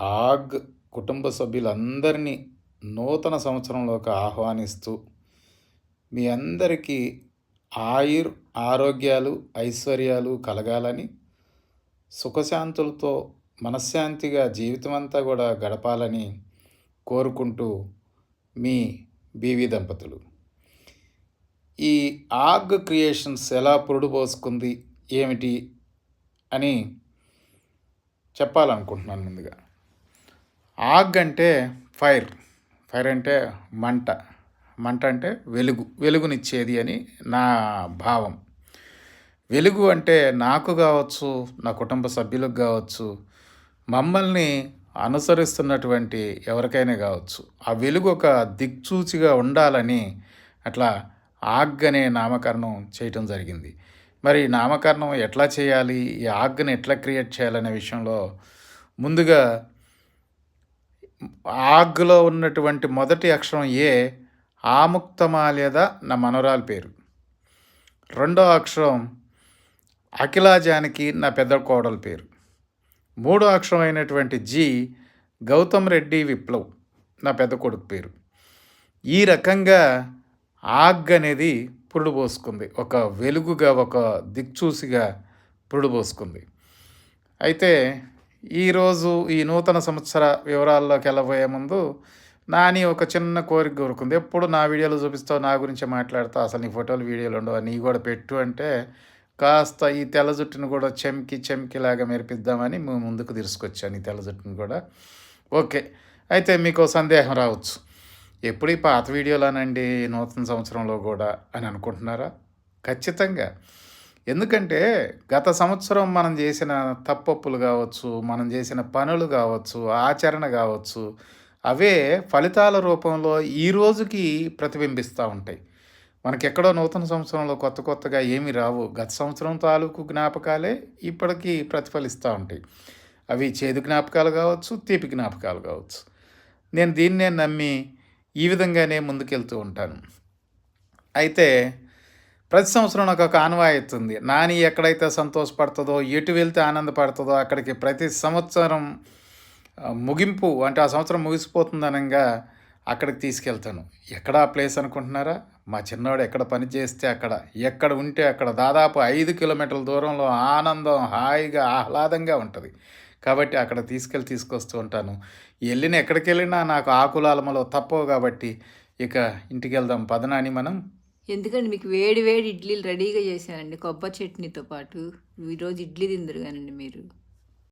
ఆగ్ కుటుంబ సభ్యులందరినీ నూతన సంవత్సరంలోకి ఆహ్వానిస్తూ మీ అందరికీ ఆయుర్ ఆరోగ్యాలు ఐశ్వర్యాలు కలగాలని సుఖశాంతులతో మనశ్శాంతిగా జీవితం అంతా కూడా గడపాలని కోరుకుంటూ మీ బీవీ దంపతులు. ఈ ఆగ్ క్రియేషన్స్ ఎలా పురుడు పోసుకుంది ఏమిటి అని చెప్పాలనుకుంటున్నాను ముందుగా. ఆగ్ అంటే ఫైర్. ఫైర్ అంటే మంట. మంట అంటే వెలుగు. వెలుగునిచ్చేది అని నా భావం. వెలుగు అంటే నాకు కావచ్చు నా కుటుంబ సభ్యులకు కావచ్చు మమ్మల్ని అనుసరిస్తున్నటువంటి ఎవరికైనా కావచ్చు. ఆ వెలుగు ఒక దిక్చూచిగా ఉండాలని అట్లా ఆగ్ అనే నామకరణం చేయటం జరిగింది. మరి నామకరణం ఎట్లా చేయాలి? ఈ ఆగ్ని ఎట్లా క్రియేట్ చేయాలనే విషయంలో ముందుగా ఆగ్లో ఉన్నటువంటి మొదటి అక్షరం ఏ? ఆముక్తమాల్యద నా మనవరాలి పేరు. రెండో అక్షరం అఖిలాజానికి నా పెద్ద కోడల పేరు. మూడో అక్షరం అయినటువంటి జి గౌతమ్ రెడ్డి విప్లవ్ నా పెద్ద కొడుకు పేరు. ఈ రకంగా ఆగ్ అనేది పురుడు పోసుకుంది. ఒక వెలుగుగా ఒక దిక్చూసిగా పురుడు పోసుకుంది. అయితే ఈరోజు ఈ నూతన సంవత్సర వివరాల్లోకి వెళ్ళబోయే ముందు నాని ఒక చిన్న కోరిక కోరుకుంది. ఎప్పుడు నా వీడియోలు చూపిస్తావు నా గురించి మాట్లాడతావు అసలు నీ ఫోటోలు వీడియోలు ఉండవు? నీ కూడా పెట్టు అంటే కాస్త ఈ తెల్ల జుట్టును కూడా చెంకి చెంకిలాగా మెరిపిద్దామని మేము ముందుకు తీసుకొచ్చాను ఈ తెల్ల జుట్టును కూడా. ఓకే అయితే మీకు సందేహం రావచ్చు. ఎప్పుడు ఈ పాత వీడియోలానండి నూతన సంవత్సరంలో కూడా అని అనుకుంటున్నారా? ఖచ్చితంగా. ఎందుకంటే గత సంవత్సరం మనం చేసిన తప్పప్పులు కావచ్చు మనం చేసిన పనులు కావచ్చు ఆచరణ కావచ్చు అవే ఫలితాల రూపంలో ఈ రోజుకి ప్రతిబింబిస్తూ ఉంటాయి. మనకి ఎక్కడో నూతన సంవత్సరంలో కొత్త కొత్తగా ఏమి రావు. గత సంవత్సరం తాలూకు జ్ఞాపకాలే ఇప్పటికీ ప్రతిఫలిస్తూ ఉంటాయి. అవి చేదు జ్ఞాపకాలు కావచ్చు తీపి జ్ఞాపకాలు కావచ్చు. నేను దీన్నే నమ్మి ఈ విధంగానే ముందుకెళ్తూ ఉంటాను. అయితే ప్రతి సంవత్సరం నాకు ఒక ఆన్వాయ్ అవుతుంది నాని ఎక్కడైతే సంతోషపడుతుందో ఎటు వెళ్తే ఆనందపడుతుందో అక్కడికి ప్రతి సంవత్సరం ముగింపు అంటే ఆ సంవత్సరం ముగిసిపోతుంది అనగా అక్కడికి తీసుకెళ్తాను. ఎక్కడ ఆ ప్లేస్ అనుకుంటున్నారా? మా చిన్నవాడు ఎక్కడ పని చేస్తే అక్కడ ఎక్కడ ఉంటే అక్కడ దాదాపు ఐదు కిలోమీటర్ల దూరంలో ఆనందం హాయిగా ఆహ్లాదంగా ఉంటుంది. కాబట్టి అక్కడ తీసుకెళ్ళి తీసుకొస్తూ ఉంటాను. వెళ్ళిన ఎక్కడికి వెళ్ళినా నాకు ఆకులాలమలో తప్పవు కాబట్టి ఇక ఇంటికి వెళ్దాం. పదనాని మనం. ఎందుకంటే మీకు వేడి వేడి ఇడ్లీలు రెడీగా చేశానండి. కొబ్బరి చట్నీతో పాటు. ఈరోజు ఇడ్లీ తిందరు కానండి మీరు.